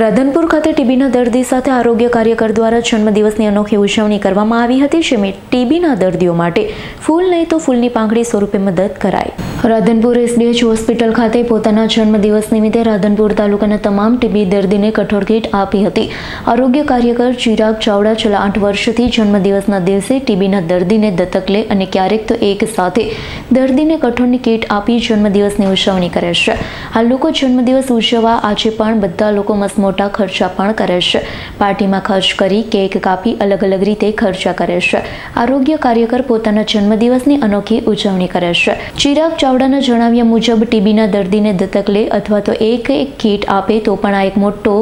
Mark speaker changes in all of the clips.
Speaker 1: રાધનપુર ખાતે ટીબીના દર્દી સાથે આરોગ્ય કાર્યકર દ્વારા જન્મદિવસની અનોખી ઉજવણી કરવામાં આવી હતી જેમાં ટીબીના દર્દીઓ માટે ફૂલ નહીં તો ફૂલની પાંખડી સ્વરૂપે મદદ કરાઈ. રાધનપુર એસડીએચ હોસ્પિટલ ખાતે પોતાના જન્મદિવસ નિમિત્તે રાધનપુર તાલુકાના તમામ ટીબી દર્દીને કઠોળ કીટ આપી હતી. આરોગ્ય કાર્યકર ચિરાગ ચાવડા છેલ્લા આઠ વર્ષથી જન્મદિવસના દિવસે ટીબીના દર્દીને દત્તક લે અને ક્યારેક તો એક સાથે દર્દીને કઠોળની કીટ આપી જન્મદિવસની ઉજવણી કરે છે. આ લોકો જન્મદિવસ ઉજવવા આજે પણ બધા લોકો મસ્ત મોટા ખર્ચા પણ કરે છે. પાર્ટીમાં ખર્ચ કરી કેક કાપી અલગ અલગ રીતે ખર્ચા કરે છે. આરોગ્ય કાર્યકર પોતાના જન્મદિવસની અનોખી ઉજવણી કરે છે. ચિરાગ ચાવડાના જણાવ્યા મુજબ, ટીબીના દર્દીને દત્તક લે અથવા તો એક એક કીટ આપે તો પણ આ એક મોટો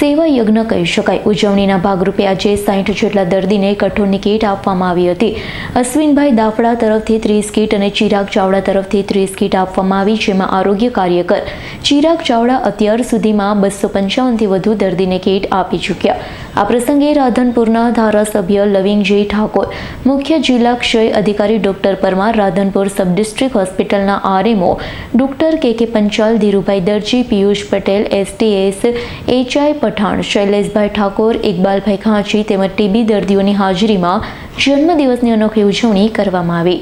Speaker 1: સેવા યજ્ઞ કહી શકાય. ઉજવણીના ભાગરૂપે આજે સાઠ જેટલા દર્દીને કઠોળની કીટ આપવામાં આવી હતી. અશ્વિનભાઈ દાફડા તરફથી ત્રીસ કીટ અને ચિરાગ ચાવડા તરફથી ત્રીસ કીટ આપવામાં આવી, જેમાં આરોગ્ય કાર્યકર ચિરાગ ચાવડા અત્યાર સુધીમાં બસો પંચાવનથી વધુ દર્દીને કીટ આપી ચૂક્યા. આ પ્રસંગે રાધનપુરના ધારાસભ્ય લવિંગજી ઠાકોર, મુખ્ય જિલ્લા ક્ષય અધિકારી doctor Parmar, Radhanpur sub district હોસ્પિટલના RMO doctor K K Panchal, Dhirubhai Darji, Piyush Patel, STS, HI Pathan, Shaileshbhai Thakor, Iqbalbhai Khanchi તેમજ ટીબી દર્દીઓની હાજરીમાં જન્મદિવસની અનોખી ઉજવણી કરવામાં આવી.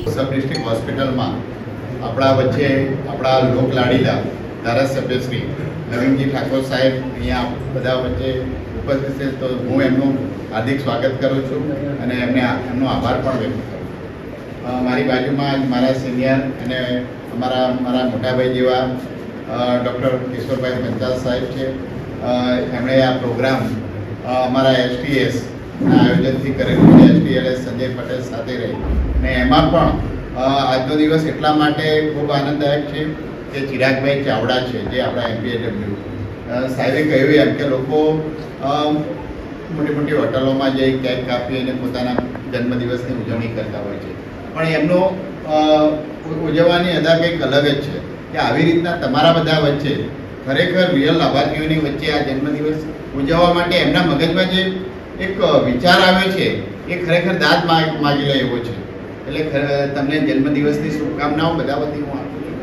Speaker 2: આપણા વચ્ચે આપણા લોકલાડીલા ધારાસભ્ય શ્રી નવીનજી ઠાકોર સાહેબ અહીંયા બધા વચ્ચે ઉપસ્થિત છે, તો હું એમનું હાર્દિક સ્વાગત કરું છું અને એમને એમનો આભાર પણ વ્યક્ત કરું છું. મારી બાજુમાં મારા સિનિયર અને અમારા મારા મોટાભાઈ જેવા ડૉક્ટર કિશોરભાઈ પંચાલ સાહેબ છે. એમણે આ પ્રોગ્રામ અમારા એસટીએસ આયોજનથી કરેલું છે. એસટીએલએસ સંજય પટેલ સાથે રહી. અને એમાં પણ આજનો દિવસ એટલા માટે ખૂબ આનંદદાયક છે કે ચિરાગભાઈ ચાવડા છે, જે આપણા એમબીએડબલ્યુ. સાહેબે કહ્યું એમ કે લોકો મોટી મોટી હોટલોમાં જઈ કેક કાપી અને પોતાના જન્મદિવસની ઉજવણી કરતા હોય છે. પણ એમનો ઉજવવાની અદા કંઈક અલગ જ છે કે આવી રીતના તમારા બધા વચ્ચે ખરેખર રિયલ લાભાર્થીઓની વચ્ચે આ જન્મદિવસ ઉજવવા માટે એમના મગજમાં જે એક વિચાર આવે છે, એ ખરેખર દાદ માગી લે એવો છે. એટલે તમને જન્મદિવસની શુભકામનાઓ બધા વતી હું આપું છું.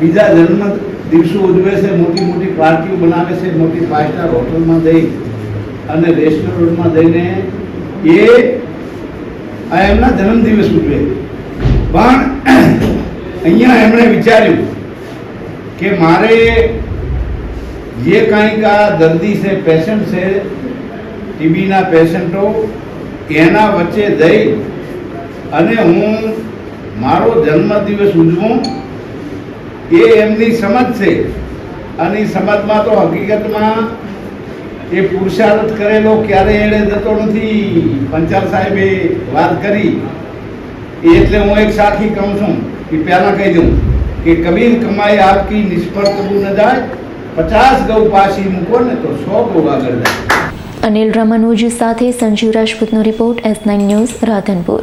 Speaker 3: બીજા જન્મ દિવસો ઉજવે છે, મોટી મોટી પાર્ટીઓ બનાવે છે, મોટી ફાઇવ સ્ટાર હોટલમાં જઈ અને રેસ્ટોરન્ટમાં જઈને એ એમના જન્મદિવસ ઉજવે. પણ અહીંયા એમણે વિચાર્યું કે મારે જે કાંઈક આ દર્દી છે પેશન્ટ છે, ટીબીના પેશન્ટો, એના વચ્ચે જઈ અને હું મારો જન્મદિવસ ઉજવું એ એમની સમજ છે. અને સમજમાં તો હકીકતમાં એ પુરુષાર્થ કરેલો ક્યારે એણે જતો નથી. પંચાલ સાહેબે વાત કરી. એટલે હું એક સાથી કહું છું કે પહેલાં કહી દઉં કે કબીર કમાઈ આપકી નિષ્ફળ કરવું ન જાય. પચાસ ગૌ પાછી મૂકો ને તો સો ગૌ આગળ જાય.
Speaker 1: અનિલ રામાનુજ સાથે Sanjeev રાજપૂતનો report S nine news Radhanpur.